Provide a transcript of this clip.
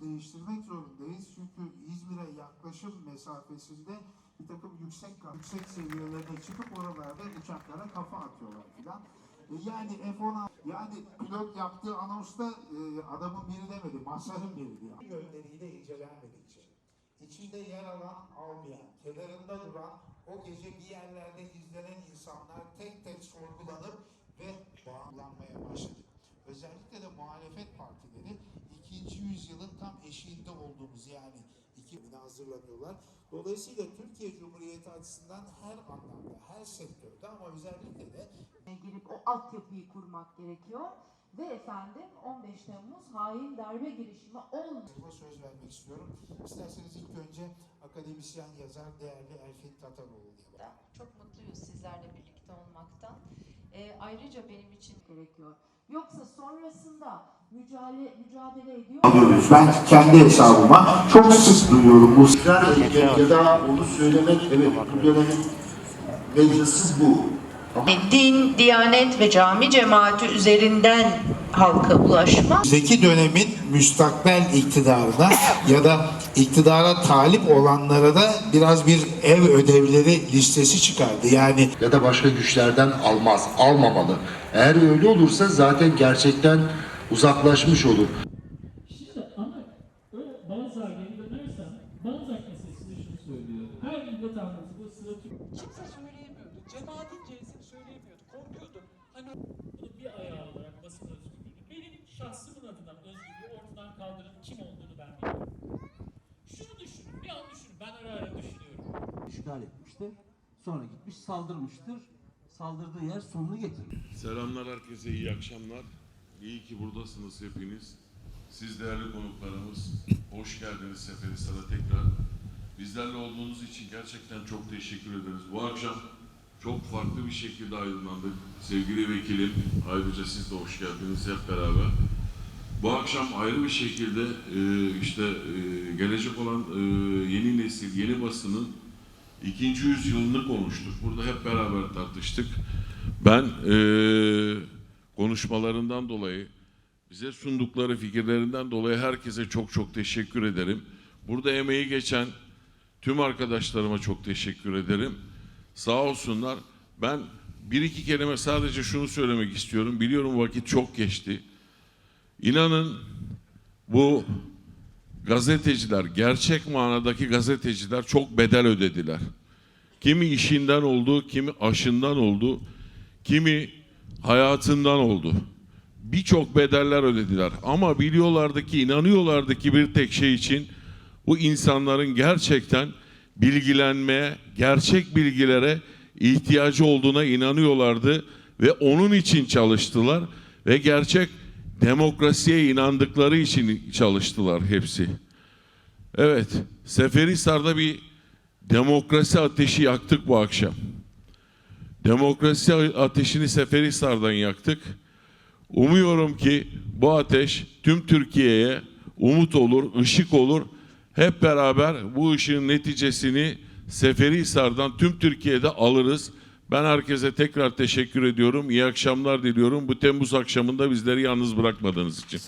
değiştirmek zorundayız. Çünkü İzmir'e yaklaşım mesafesinde bir takım yüksek yüksek seviyelerine çıkıp oralarda uçaklara kafa atıyorlar filan. E, Yani F-16 yani pilot yaptığı anonsta e, adamın biri demedi, Mazhar'ın biri diyor. Gölleriyle incelenmedi içeri. İçinde yer alan, almayan, kenarında duran, o gece bir yerlerde izlenen insanlar tek tek sorgulanıp ve bağlanmaya başladı. Özellikle de muhalefet partileri ikinci yüzyılın tam eşiğinde olduğumuz yani iki bine hazırlanıyorlar. Dolayısıyla Türkiye Cumhuriyeti açısından her anlamda, her sektörde ama özellikle de girip o altyapıyı kurmak gerekiyor. Ve efendim 15 Temmuz hain darbe girişimi olmadı. Size söz vermek istiyorum. İsterseniz akademisyen yazar değerli Elfin Tataroğlu diye. da çok mutluyuz sizlerle birlikte olmaktan. Ee, ayrıca benim için gerekiyor. Yoksa sonrasında mücadele, mücadele ediyor. alıyoruz. Ben kendi hesabıma çok sık duyuyorum bu. Etmek ya da onu söylemek evet bu dönemin meclisi bu. din, diyanet ve cami cemaati üzerinden halka ulaşma Zeki dönemin müstakbel iktidarına ya da iktidara talip olanlara da biraz bir ev ödevleri listesi çıkardı. Yani Ya da başka güçlerden almaz, almamalı. Eğer öyle olursa zaten gerçekten uzaklaşmış olur. Şimdi ama öyle Banzar geri dönersem Banzar meselesinde şunu söylüyor. Her millet anlatı bu sıra Kimse söyleyemiyordu. Cemaatin C'sini söyleyemiyordu. İşgal etmiştir. Sonra gitmiş saldırmıştır. Saldırdığı yer sonunu getirir. Selamlar herkese, iyi akşamlar. İyi ki buradasınız hepiniz. Siz değerli konuklarımız, hoş geldiniz Seferihisar'a tekrar. Bizlerle olduğunuz için gerçekten çok teşekkür ederiz. Bu akşam çok farklı bir şekilde aydınlandık. Sevgili vekilim, ayrıca siz de hoş geldiniz hep beraber. Bu akşam ayrı bir şekilde e, işte e, gelecek olan e, yeni nesil, yeni basının ikinci yüzyılını konuştuk. Burada hep beraber tartıştık. Ben eee, konuşmalarından dolayı, bize sundukları fikirlerinden dolayı herkese çok çok teşekkür ederim. Burada emeği geçen tüm arkadaşlarıma çok teşekkür ederim. Sağ olsunlar. Ben bir iki kelime sadece şunu söylemek istiyorum. Biliyorum vakit çok geçti. İnanın bu gazeteciler, gerçek manadaki gazeteciler çok bedel ödediler. Kimi işinden oldu, kimi aşından oldu, kimi hayatından oldu. Birçok bedeller ödediler. Ama biliyorlardı ki, inanıyorlardı ki bir tek şey için bu insanların gerçekten bilgilenmeye, gerçek bilgilere ihtiyacı olduğuna inanıyorlardı ve onun için çalıştılar ve gerçek demokrasiye inandıkları için çalıştılar hepsi. Evet, Seferihisar'da bir demokrasi ateşi yaktık bu akşam. Demokrasi ateşini Seferihisar'dan yaktık. Umuyorum ki bu ateş tüm Türkiye'ye umut olur, ışık olur. Hep beraber bu ışığın neticesini Seferihisar'dan tüm Türkiye'de alırız. Ben herkese tekrar teşekkür ediyorum. İyi akşamlar diliyorum. Bu Temmuz akşamında bizleri yalnız bırakmadığınız için.